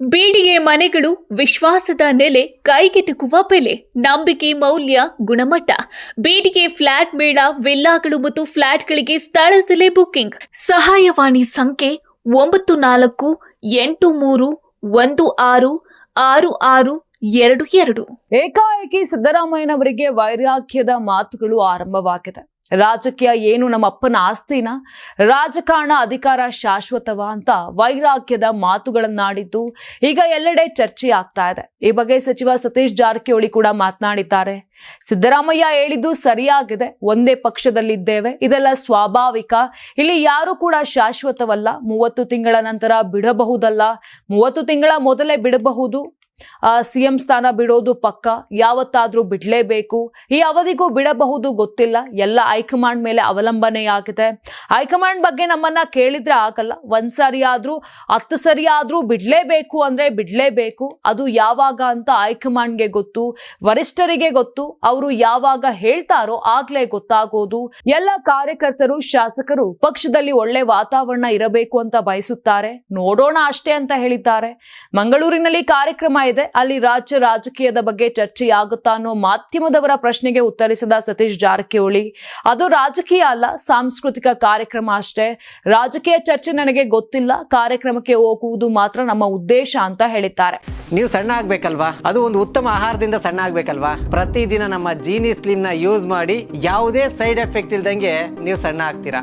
BDA ಮನೆಗಳು ವಿಶ್ವಾಸದ ನೆಲೆ ಕೈಗೆಟುಕುವ ಬೆಲೆ, ನಂಬಿಕೆ, ಮೌಲ್ಯ, ಗುಣಮಟ್ಟ. ಬೇಡಿಗೆ ಫ್ಲಾಟ್ ಮೇಳ, ವಿಲ್ಲಾಗಳು ಮತ್ತು ಫ್ಲಾಟ್ಗಳಿಗೆ ಸ್ಥಳದಲ್ಲೇ ಬುಕ್ಕಿಂಗ್ ಸಹಾಯವಾಣಿ ಸಂಖ್ಯೆ ಒಂಬತ್ತು ನಾಲ್ಕು ಎಂಟು ಮೂರು ಒಂದು ಆರು ಆರು ಆರು ಎರಡು ಎರಡು. ಏಕಾಏಕಿ ಸಿದ್ದರಾಮಯ್ಯನವರಿಗೆ ವೈರಾಗ್ಯದ ಮಾತುಗಳು ಆರಂಭವಾಗಿದೆ ರಾಜಕೀಯ ಏನು ನಮ್ಮ ಅಪ್ಪನ ಆಸ್ತಿನ? ರಾಜಕಾರಣ ಅಧಿಕಾರ ಶಾಶ್ವತವ ಅಂತ ವೈರಾಗ್ಯದ ಮಾತುಗಳನ್ನಾಡಿದ್ದು ಈಗ ಎಲ್ಲೆಡೆ ಚರ್ಚೆ ಆಗ್ತಾ ಇದೆ. ಈ ಬಗ್ಗೆ ಸಚಿವ ಸತೀಶ್ ಜಾರಕಿಹೊಳಿ ಕೂಡ ಮಾತನಾಡಿದ್ದಾರೆ. ಸಿದ್ದರಾಮಯ್ಯ ಹೇಳಿದ್ದು ಸರಿಯಾಗಿದೆ. ಒಂದೇ ಪಕ್ಷದಲ್ಲಿದ್ದೇವೆ. ಇದೆಲ್ಲ ಸ್ವಾಭಾವಿಕ. ಇಲ್ಲಿ ಯಾರು ಕೂಡ ಶಾಶ್ವತವಲ್ಲ. ಮೂವತ್ತು ತಿಂಗಳ ನಂತರ ಬಿಡಬಹುದಲ್ಲ. ಮೂವತ್ತು ತಿಂಗಳ ಮೊದಲೇ ಬಿಡಬಹುದು. ಸಿಎಂ ಸ್ಥಾನ ಬಿಡೋದು ಪಕ್ಕ, ಯಾವತ್ತಾದ್ರೂ ಬಿಡ್ಲೇಬೇಕು. ಈ ಅವಧಿಗೂ ಬಿಡಬಹುದು ಗೊತ್ತಿಲ್ಲ, ಎಲ್ಲ ಹೈಕಮಾಂಡ್ ಮೇಲೆ ಅವಲಂಬನೆಯಾಗಿದೆ ಹೈಕಮಾಂಡ್ ಬಗ್ಗೆ ನಮ್ಮನ್ನ ಕೇಳಿದ್ರೆ ಆಗಲ್ಲ, ಒಂದ್ ಸರಿ ಆದ್ರೂ, ಹತ್ತು ಸರಿ ಆದ್ರೂ ಬಿಡ್ಲೇಬೇಕು ಅಂದ್ರೆ ಬಿಡ್ಲೇಬೇಕು. ಅದು ಯಾವಾಗ ಅಂತ ಹೈಕಮಾಂಡ್ಗೆ ಗೊತ್ತು, ವರಿಷ್ಠರಿಗೆ ಗೊತ್ತು, ಅವರು ಯಾವಾಗ ಹೇಳ್ತಾರೋ ಆಗ್ಲೇ ಗೊತ್ತಾಗೋದು. ಎಲ್ಲ ಕಾರ್ಯಕರ್ತರು, ಶಾಸಕರು ಪಕ್ಷದಲ್ಲಿ ಒಳ್ಳೆ ವಾತಾವರಣ ಇರಬೇಕು ಅಂತ ಬಯಸುತ್ತಾರೆ. ನೋಡೋಣ ಅಷ್ಟೇ ಅಂತ ಹೇಳಿದ್ದಾರೆ. ಮಂಗಳೂರಿನಲ್ಲಿ ಕಾರ್ಯಕ್ರಮ ಇದೆ. ಅಲ್ಲಿ ರಾಜ್ಯ ರಾಜಕೀಯದ ಬಗ್ಗೆ ಚರ್ಚೆಯಾಗುತ್ತಾ ಅನ್ನೋ ಮಾಧ್ಯಮದವರ ಪ್ರಶ್ನೆಗೆ ಉತ್ತರಿಸಿದ ಸತೀಶ್ ಜಾರಕಿಹೊಳಿ, ಅದು ರಾಜಕೀಯ ಅಲ್ಲ, ಸಾಂಸ್ಕೃತಿಕ ಕಾರ್ಯಕ್ರಮ ಅಷ್ಟೇ. ರಾಜಕೀಯ ಚರ್ಚೆ ನನಗೆ ಗೊತ್ತಿಲ್ಲ, ಕಾರ್ಯಕ್ರಮಕ್ಕೆ ಹೋಗುವುದು ಮಾತ್ರ ನಮ್ಮ ಉದ್ದೇಶ ಅಂತ ಹೇಳಿದ್ದಾರೆ. ನೀವು ಸಣ್ಣ ಆಗ್ಬೇಕಲ್ವಾ? ಅದು ಒಂದು ಉತ್ತಮ ಆಹಾರದಿಂದ ಸಣ್ಣ ಆಗ್ಬೇಕಲ್ವಾ? ಪ್ರತಿದಿನ ನಮ್ಮ ಜೀನಿ ಸ್ಲಿಮ್ನ ಯೂಸ್ ಮಾಡಿ ಯಾವುದೇ ಸೈಡ್ ಎಫೆಕ್ಟ್ ಇಲ್ದಂಗೆ ನೀವು ಸಣ್ಣ ಆಗ್ತೀರಾ?